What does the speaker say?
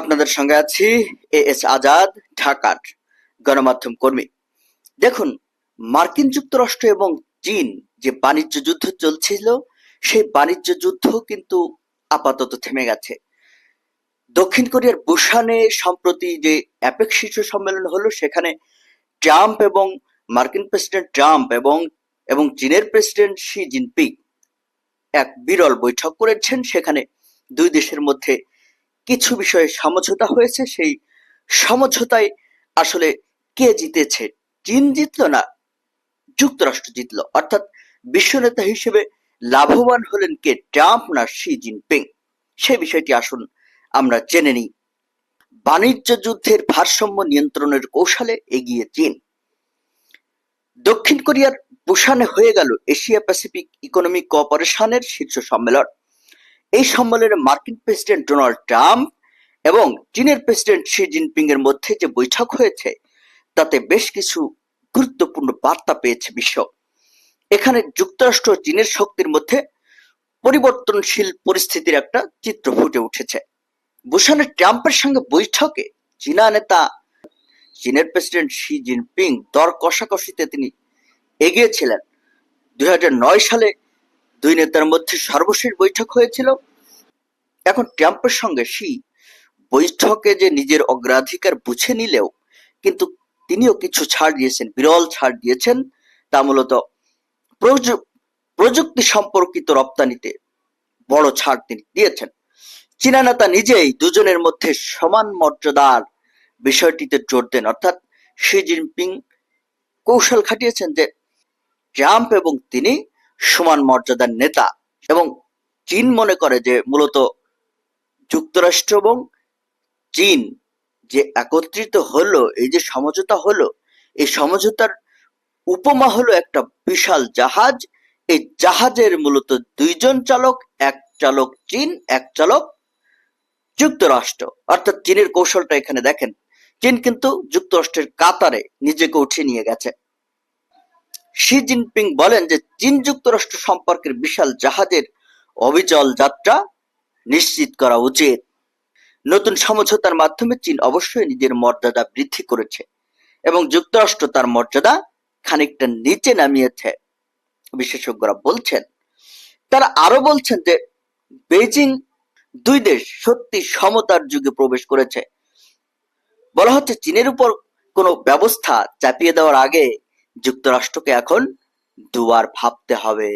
আপনাদের সঙ্গে আছি, এ এস আজাদ, ঢাকার গণমাধ্যম কর্মী। দেখুন, মার্কিন যুক্তরাষ্ট্র এবং চীন যে বাণিজ্য যুদ্ধ চলছিল, সেই বাণিজ্য যুদ্ধ কিন্তু আপাতত থেমে গেছে। দক্ষিণ কোরিয়ার বুসানে সম্প্রতি যে অ্যাপেক শীর্ষ সম্মেলন হলো, সেখানে ট্রাম্প এবং মার্কিন প্রেসিডেন্ট ট্রাম্প এবং এবং চীনের প্রেসিডেন্ট শি জিনপিং এক বিরল বৈঠক করেছেন। সেখানে দুই দেশের মধ্যে কিছু বিষয়ে সমঝোতা হয়েছে, সেই সমঝোতায় আসলে কে জিতেছে? চীন জিতলো না যুক্তরাষ্ট্র জিতলো? অর্থাৎ বিশ্ব নেতা হিসেবে লাভবান হলেন কে? ট্রাম্প না শি জিনপিং? সে বিষয়টি আসুন আমরা জেনে নিই। বাণিজ্য যুদ্ধের ভারসাম্য নিয়ন্ত্রণের কৌশলে এগিয়ে চীন। দক্ষিণ কোরিয়ার বুসানে হয়ে গেল এশিয়া প্যাসিফিক ইকোনমিক কোঅপারেশনের শীর্ষ সম্মেলন। এই সম্মেলনে মার্কিন প্রেসিডেন্ট ডোনাল্ড ট্রাম্প এবং চীনের প্রেসিডেন্ট শি জিনপিং এর মধ্যে যে বৈঠক হয়েছে, তাতে বেশ কিছু গুরুত্বপূর্ণ বার্তা পেয়েছে বিশ্ব। এখানে যুক্তরাষ্ট্র চীনের শক্তির মধ্যে পরিবর্তনশীল পরিস্থিতির একটা চিত্র ফুটে উঠেছে। বুসানে ট্রাম্পের সঙ্গে বৈঠকে চীনা নেতা, চীনের প্রেসিডেন্ট শি জিনপিং দর কষাকষিতে তিনি এগিয়েছিলেন দুই হাজার নয় সালে দুই নেতার মধ্যে সর্বশেষ বৈঠক হয়েছিল। এখন ট্রাম্পের সঙ্গে শি বৈঠকে যে নিজের অগ্রাধিকার বুঝে নিলেও কিন্তু তিনিও কিছু ছাড় দিয়েছেন, বিরল ছাড় দিয়েছেন। তা মূলত প্রযুক্তি সম্পর্কিত রপ্তানিতে বড় ছাড় তিনি দিয়েছেন। চীনা নেতা নিজেই দুজনের মধ্যে সমান মর্যাদার বিষয়টিতে জোর দেন। অর্থাৎ শি জিনপিং কৌশল খাটিয়েছেন যে ট্রাম্প এবং তিনি সমান মর্যাদার নেতা এবং চীন মনে করে যে মূলত যুক্তরাষ্ট্র এবং চীন যে একত্রিত হলো, এই যে সমঝোতা হলো, এই সমঝোতার উপমা হলো একটা বিশাল জাহাজ। এই জাহাজের মূলত দুইজন চালক, এক চালক চীন, এক চালক যুক্তরাষ্ট্র। অর্থাৎ চীনের কৌশলটা এখানে দেখেন। চীন কিন্তু যুক্তরাষ্ট্রের কাতারে নিজেকে উঠিয়ে নিয়ে গেছে। শি জিনপিং বলেন যে, চীন যুক্তরাষ্ট্র সম্পর্কের বিশাল জাহাজের অবিচল যাত্রা নিশ্চিত করা উচিত। নতুন সমঝোতার মাধ্যমে চীন অবশ্যই নিজের মর্যাদা বৃদ্ধি করেছে এবং যুক্তরাষ্ট্র তার মর্যাদা খানিকটা নিচে নামিয়েছে। বিশেষজ্ঞরা বলছেন, তারা আরও বলছেন যে বেজিং দুই দেশ সত্যি সমতার যুগে প্রবেশ করেছে। বলা হচ্ছে চীনের উপর কোনো ব্যবস্থা চাপিয়ে দেওয়ার আগে যুক্তরাষ্ট্রকে এখন দুবার ভাবতে হবে।